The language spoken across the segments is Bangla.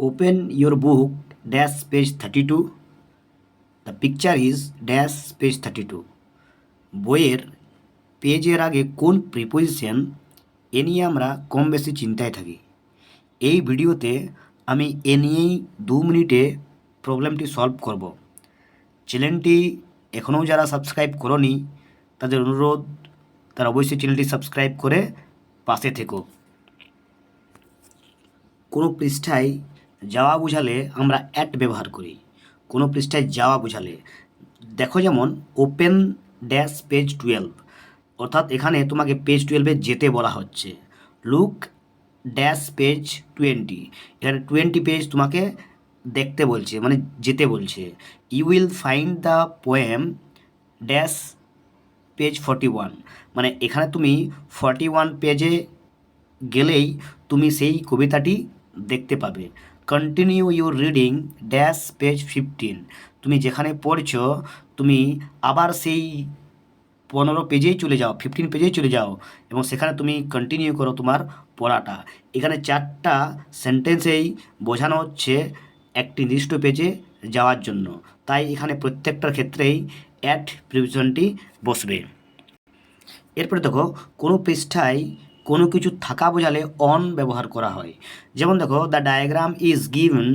Open your book dash page thirty two the picture is dash page thirty two বইয়ের পেজের আগে কোন প্রিপোজিশন এ নিয়ে আমরা কম বেশি চিন্তায় থাকি। এই ভিডিওতে আমি এ নিয়েই দু মিনিটে প্রবলেমটি সলভ করব। চ্যানেলটি এখনও যারা সাবস্ক্রাইব করনি, তাদের অনুরোধ, তারা অবশ্যই চ্যানেলটি সাবস্ক্রাইব করে পাশে থেকো। কোনো পৃষ্ঠায় যাওয়া বোঝালে আমরা অ্যাট ব্যবহার করি। কোনো পৃষ্ঠায় যাওয়া বোঝালে। দেখো যেমন ওপেন ড্যাশ পেজ টুয়েলভ অর্থাৎ এখানে তোমাকে পেজ টুয়েলভে যেতে বলা হচ্ছে। লুক ড্যাশ পেজ টোয়েন্টি এখানে টোয়েন্টি পেজ তোমাকে দেখতে বলছে মানে যেতে বলছে। You will find the poem dash page forty one মানে এখানে তুমি ফর্টি ওয়ান পেজে গেলেই তুমি সেই কবিতাটি দেখতে পাবে। Continue your reading dash page fifteen তুমি যেখানে পড়ছো, তুমি আবার সেই পনেরো পেজেই চলে যাও ফিফটিন পেজেই চলে যাও এবং সেখানে তুমি কন্টিনিউ করো তোমার পড়াটা। এখানে চারটা সেন্টেন্সেই বোঝানো হচ্ছে একটি নির্দিষ্ট পেজে যাওয়ার জন্য। তাই এখানে প্রত্যেকটার ক্ষেত্রেই অ্যাট প্রিভিশনটি বসবে। এরপরে দেখো, কোনো পৃষ্ঠায় কোনো কিছু থাকা বোঝালে অন ব্যবহার করা হয়। যেমন দেখো the diagram is given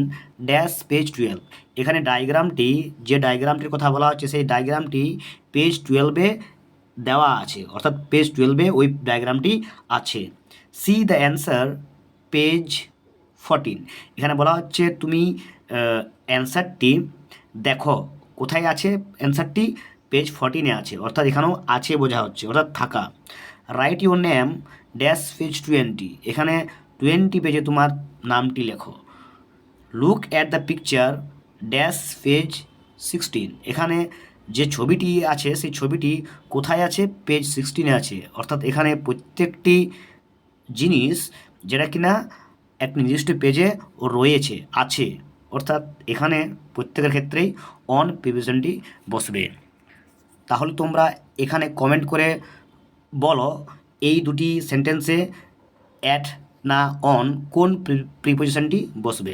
dash page twelve এখানে ডায়াগ্রামটি যে ডায়াগ্রামটির কথা বলা হচ্ছে, সেই ডায়াগ্রামটি পেজ টুয়েলভে দেওয়া আছে। অর্থাৎ পেজ টুয়েলভে ওই ডায়াগ্রামটি আছে। See the answer page fourteen এখানে বলা হচ্ছে, তুমি অ্যান্সারটি দেখো, কোথায় আছে? অ্যান্সারটি পেজ ফর্টিনে আছে। অর্থাৎ এখানেও আছে বোঝা হচ্ছে, অর্থাৎ থাকা। Write your name dash page twenty. এখানে টোয়েন্টি পেজে তোমার নামটি লেখো। Look at the picture, dash page sixteen. এখানে যে ছবিটি আছে, সেই ছবিটি কোথায় আছে? পেজ সিক্সটিনে আছে। অর্থাৎ এখানে প্রত্যেকটি জিনিস যেটা কিনা এক নির্দিষ্ট পেজে ও রয়েছে, আছে। অর্থাৎ এখানে প্রত্যেকের ক্ষেত্রেই অন প্রিভিশনটি বসবে। তাহলে তোমরা এখানে কমেন্ট করে বলো এই দুটি সেন্টেন্সে অ্যাট না অন কোন প্রিপোজিশনটি বসবে?